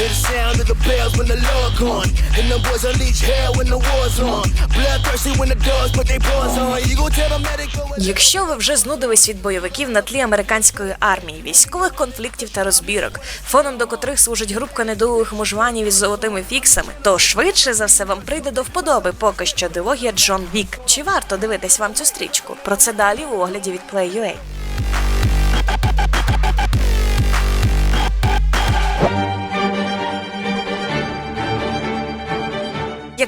Hear the sound of the bells when the Lord gone. And the boys unleash hell when the war's on. Bloodthirsty when the dogs put their paws on. You gon' tell them that Якщо ви вже знудились від бойовиків на тлі американської армії, військових конфліктів та розбірок, фоном до котрих служить групка недолугих мужванів із золотими фіксами, то швидше за все вам прийде до вподоби поки що дилогія Джон Вік. Чи варто дивитись вам цю стрічку? Про це далі у огляді від Play.ua.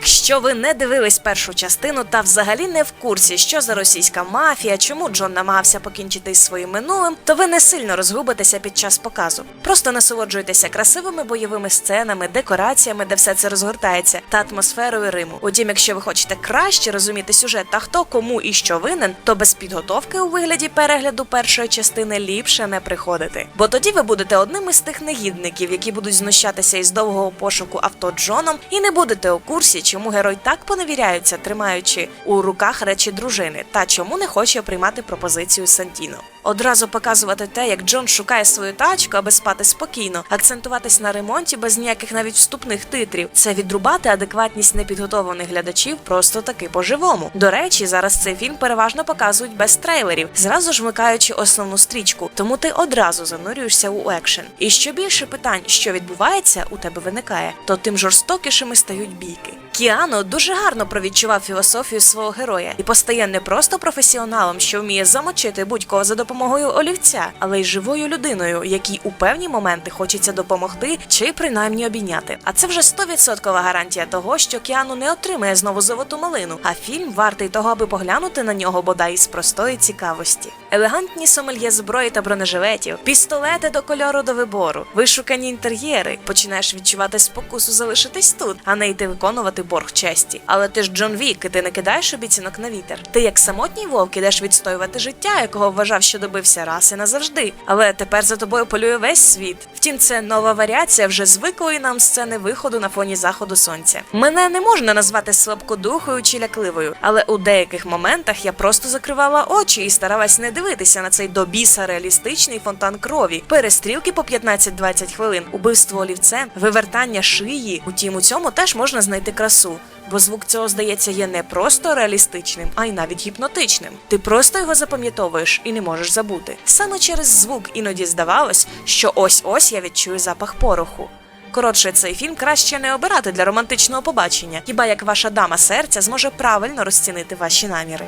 Якщо ви не дивились першу частину та взагалі не в курсі, що за російська мафія, чому Джон намагався покінчити із своїм минулим, то ви не сильно розгубитеся під час показу. Просто насолоджуйтеся красивими бойовими сценами, декораціями, де все це розгортається, та атмосферою Риму. Утім, якщо ви хочете краще розуміти сюжет та хто кому і що винен, то без підготовки у вигляді перегляду першої частини ліпше не приходити. Бо тоді ви будете одним із тих негідників, які будуть знущатися із довгого пошуку авто Джоном, і не будете у курсі, чому герой так поневіряється, тримаючи у руках речі дружини, та чому не хоче приймати пропозицію Сантіно. Одразу показувати те, як Джон шукає свою тачку, аби спати спокійно, акцентуватись на ремонті без ніяких навіть вступних титрів. Це відрубати адекватність непідготовлених глядачів просто таки по-живому. До речі, зараз цей фільм переважно показують без трейлерів, зразу ж вмикаючи основну стрічку, тому ти одразу занурюєшся у екшен. І що більше питань, що відбувається, у тебе виникає, то тим жорстокішими стають бійки. Кіано дуже гарно провідчував філософію свого героя і постає не просто професіоналом, що вміє замочити будь-кого за допомогою олівця, але й живою людиною, якій у певні моменти хочеться допомогти чи принаймні обійняти. А це вже 100% гарантія того, що Кіану не отримає знову золоту малину, а фільм вартий того, аби поглянути на нього бодай з простої цікавості. Елегантні сомельє зброї та бронежилетів, пістолети до кольору до вибору, вишукані інтер'єри. Починаєш відчувати спокусу залишитись тут, а не йти виконувати борг честі. Але ти ж Джон Вік, і ти не кидаєш обіцянок на вітер. Ти як самотній вовк ідеш відстоювати життя, якого вважав, що добився раз і назавжди. Але тепер за тобою полює весь світ. Втім, це нова варіація вже звиклої нам сцени виходу на фоні заходу сонця. Мене не можна назвати слабкодухою чи лякливою, але у деяких моментах я просто закривала очі і старалась не дивитися на цей до біса реалістичний фонтан крові, перестрілки по 15-20 хвилин, убивство олівцем, вивертання шиї. Утім, у цьому теж можна знайти красу. Бо звук цього здається є не просто реалістичним, а й навіть гіпнотичним. Ти просто його запам'ятовуєш і не можеш забути. Саме через звук іноді здавалось, що ось ось я відчую запах пороху. Коротше, цей фільм краще не обирати для романтичного побачення, хіба як ваша дама серця зможе правильно розцінити ваші наміри.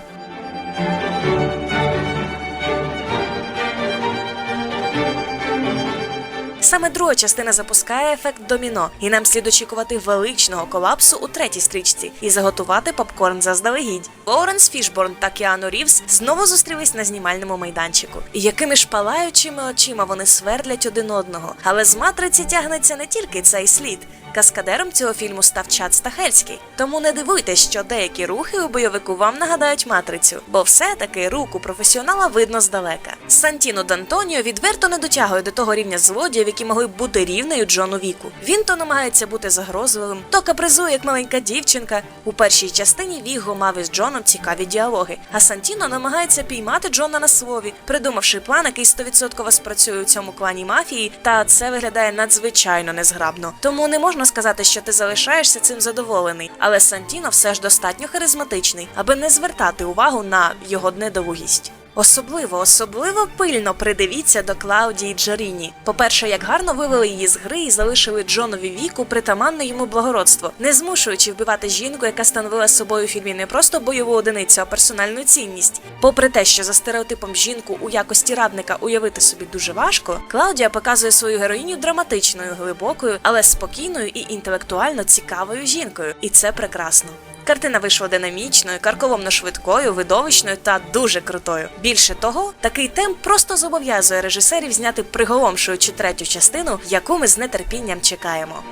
Саме друга частина запускає ефект доміно, і нам слід очікувати величного колапсу у третій стрічці і заготувати попкорн заздалегідь. Лоуренс Фішборн та Кіану Рівс знову зустрілись на знімальному майданчику. І якими ж палаючими очима вони свердлять один одного. Але з матриці тягнеться не тільки цей слід. Каскадером цього фільму став Чад Стахельський. Тому не дивуйтесь, що деякі рухи у бойовику вам нагадають матрицю, бо все-таки руку професіонала видно здалека. Сантіно Д'Антоніо відверто не дотягує до того рівня злодіїв, які могли б бути рівнею Джону Віку. Він то намагається бути загрозливим, то капризує як маленька дівчинка. У першій частині Віго мав із Джоном цікаві діалоги, а Сантіно намагається піймати Джона на слові, придумавши план, який 100% спрацює у цьому клані мафії, та це виглядає надзвичайно незграбно. Тому не можна сказати, що ти залишаєшся цим задоволений, але Сантіно все ж достатньо харизматичний, аби не звертати увагу на його недолугість. Особливо, особливо пильно придивіться до Клаудії Джоріні. По-перше, як гарно вивели її з гри і залишили Джонові віку притаманне йому благородство, не змушуючи вбивати жінку, яка становила собою у фільмі не просто бойову одиницю, а персональну цінність. Попри те, що за стереотипом жінку у якості радника уявити собі дуже важко, Клаудія показує свою героїню драматичною, глибокою, але спокійною і інтелектуально цікавою жінкою, і це прекрасно. Картина вийшла динамічною, карколомно швидкою, видовищною та дуже крутою. Більше того, такий темп просто зобов'язує режисерів зняти приголомшуючу третю частину, яку ми з нетерпінням чекаємо.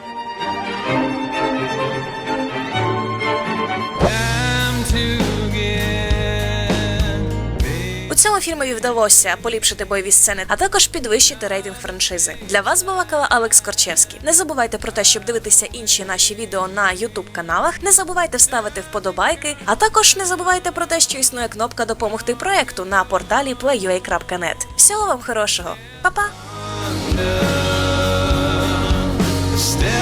Цьому фільмові вдалося поліпшити бойові сцени, а також підвищити рейтинг франшизи. Для вас балакала Алекс Корчевський. Не забувайте про те, щоб дивитися інші наші відео на youtube каналах. Не забувайте вставити вподобайки, а також не забувайте про те, що існує кнопка допомогти проекту на порталі play.ua.net. Всього вам хорошого, Па-па! Step